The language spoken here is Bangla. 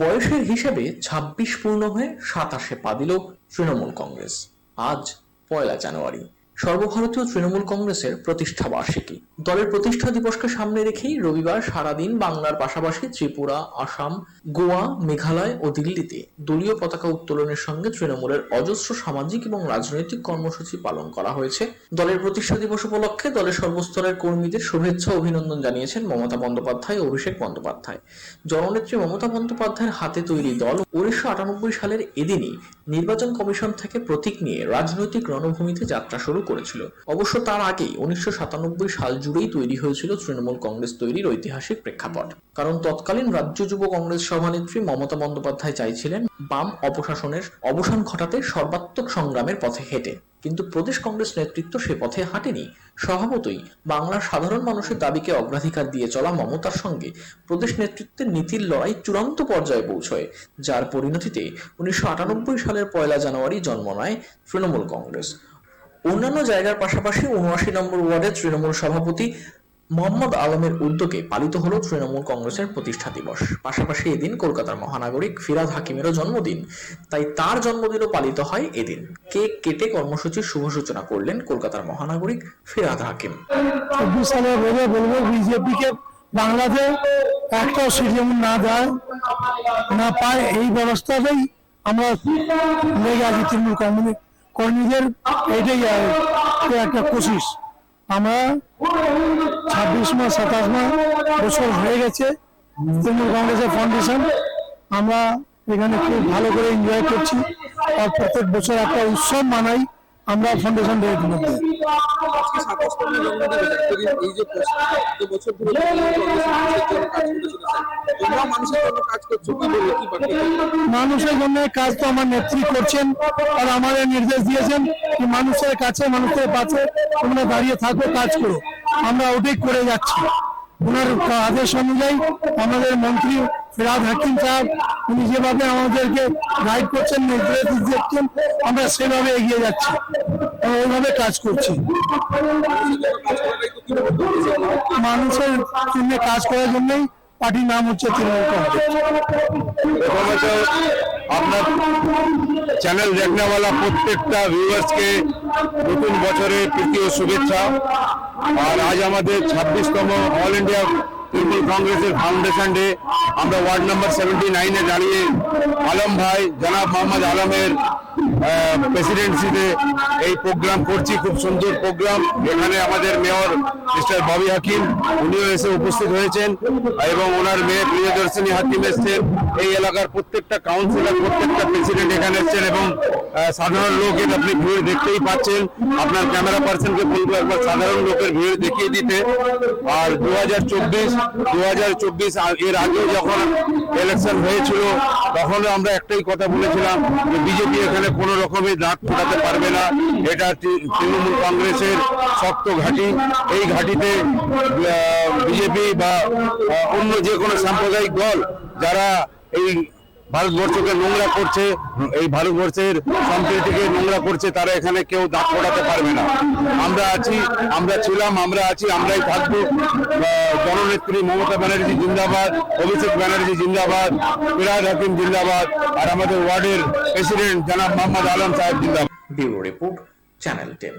বয়সের হিসেবে ২৬ পূর্ণ হয়ে সাতাশে পা দিল তৃণমূল কংগ্রেস। আজ পয়লা জানুয়ারি। সর্বভারতীয় তৃণমূল কংগ্রেসের প্রতিষ্ঠা বার্ষিকী। দলের প্রতিষ্ঠা দিবসকে সামনে রেখেই রবিবার সারাদিন বাংলার পাশাপাশি ত্রিপুরা, আসাম, গোয়া, মেঘালয় ও দিল্লিতে দলীয় পতাকা উত্তোলনের সঙ্গে তৃণমূলের অজস্র সামাজিক এবং রাজনৈতিক কর্মসূচি পালন করা হয়েছে। দলের প্রতিষ্ঠা দিবস উপলক্ষে দলের সর্বস্তরের কর্মীদের শুভেচ্ছা অভিনন্দন জানিয়েছেন মমতা বন্দ্যোপাধ্যায় ও অভিষেক বন্দ্যোপাধ্যায়। জননেত্রী মমতা বন্দ্যোপাধ্যায়ের হাতে তৈরি দল উনিশশো আটানব্বই সালের এদিনই নির্বাচন কমিশন থেকে প্রতীক নিয়ে রাজনৈতিক রণভূমিতে যাত্রা শুরু করেছিল। অবশ্য তার আগেই উনিশশো সাতানব্বই সাল জুড়েই তৈরি হয়েছিল তৃণমূল কংগ্রেস তৈরির ঐতিহাসিক প্রেক্ষাপট। কারণ তৎকালীন রাজ্য যুব কংগ্রেস সভানেত্রী মমতা বন্দ্যোপাধ্যায় চাইছিলেন বাম অপশাসনের অবসান ঘটাতে সর্বাত্মক সংগ্রামের পথে হেঁটে। কিন্তু প্রদেশ কংগ্রেস নেতৃত্ব সে পথে হাঁটেনি। স্বভাবতই বাংলার সাধারণ মানুষের দাবিকে অগ্রাধিকার দিয়ে চলা মমতার সঙ্গে প্রদেশ নেতৃত্বের নীতির লড়াই চূড়ান্ত পর্যায়ে পৌঁছয়, যার পরিণতিতে উনিশশো আটানব্বই সালের পয়লা জানুয়ারি জন্ম নেয় তৃণমূল কংগ্রেস। অন্যান্য জায়গার পাশাপাশি উনআশি নম্বর ওয়ার্ডের তৃণমূল সভাপতি মোহাম্মদ আলমের উদ্যোগে পালিত হলো তৃণমূল কংগ্রেসের প্রতিষ্ঠা দিবস। পাশাপাশি এদিন কলকাতার মহানাগরিক ফিরাদ হাকিমেরও জন্মদিন। তাই তার জন্মদিনও পালিত হয় এদিন। কেক কেটে কর্মসূচির শুভ সূচনা করলেন কলকাতার মহানাগরিক ফিরাদ হাকিম। চব্বিশ সালে বলে বলব, বিজেপিকে বাংলাতে একটাও সিট যেমন না দেয়, না পায়, এই ব্যবস্থাতেই আমরা লেগে আছি তৃণমূল কর্মী কর্মীদের এটাই একটা কোশিস আমরা ছাব্বিশ মাস সাতাশ মাস বছর হয়ে গেছে, তৃণমূল কংগ্রেসের ফাউন্ডেশন আমরা এখানে খুব ভালো করে এনজয় করছি। আর প্রত্যেক বছর একটা উৎসব মানাই। আমরা ফাউন্ডেশন ডের মধ্যে মানুষের জন্য কাজ তো আমার নেত্রী করছেন আর আমাদের নির্দেশ দিয়েছেন কি মানুষের কাছে মানুষের পাশে তোমরা দাঁড়িয়ে থাকো কাজ করো। আমরা ওটাই করে যাচ্ছি। ওনার আদেশ অনুযায়ী আমাদের মন্ত্রী ফিরাদ হাকিম সাহেব, উনি যেভাবে আমাদেরকে গাইড করছেন নির্দেশ দিচ্ছেন আমরা সেভাবে এগিয়ে যাচ্ছি ওইভাবে কাজ করছি। মানুষের জন্য কাজ করার জন্যই পার্টির নাম হচ্ছে তৃণমূল কংগ্রেস। আপনার চ্যানেল দেখনেওয়ালা প্রত্যেকটা ভিউয়ার্সকে নতুন বছরের ও শুভেচ্ছা। আর আজ আমাদের ছাব্বিশতম অল ইন্ডিয়া তৃণমূল কংগ্রেসের ফাউন্ডেশন ডে, আমরা ওয়ার্ড নাম্বার সেভেন্টি নাইনে দাঁড়িয়ে আলম ভাই, জনাব মোহাম্মদ আলমের প্রেসিডেন্সিতে এই প্রোগ্রাম করছি, খুব সুন্দর প্রোগ্রাম। এখানে আমাদের মেয়র মিস্টার ববি হাকিম, উনিও এসে উপস্থিত হয়েছেন, এবং ওনার মেয়ে প্রিয়দর্শিনী হাকিম এসছেন। এই এলাকার প্রত্যেকটা কাউন্সিলর প্রত্যেকটা প্রেসিডেন্ট এখানে এসছেন, এবং সাধারণ লোকের আপনি ভিড় দেখতেই পাচ্ছেন। আপনার ক্যামেরা পার্সনকে বলব একবার সাধারণ লোকের ভিড় দেখিয়ে দিতে। আর দু হাজার চব্বিশ দু হাজার চব্বিশ এর আগে যখন ইলেকশন হয়েছিল, তখনও আমরা একটাই কথা বলেছিলাম যে বিজেপি এখানে কোনো রকমের দাঁত ফোটাতে পারবে না। এটা তৃণমূল কংগ্রেসের শক্ত ঘাঁটি। এই ঘাঁটিতে বিজেপি বা অন্য যে কোনো সাম্প্রদায়িক দল যারা এই ভারতবর্ষকে নোংরা করছে, এই ভারতবর্ষের সম্প্রীতিকে নোংরা করছে, তারা এখানে কেউ দাঁত ফোটাতে পারবে না। আমরা আছি, আমরা ছিলাম, আমরা আছি, আমরাই থাকব। জননেত্রী মমতা ব্যানার্জি জিন্দাবাদ, অভিষেক ব্যানার্জি জিন্দাবাদ, ফিরাদ হাকিম জিন্দাবাদ, আর আমাদের ওয়ার্ডের প্রেসিডেন্ট জনাব মোহাম্মদ আলম সাহেব জিন্দাবাদ। Report, channel ten.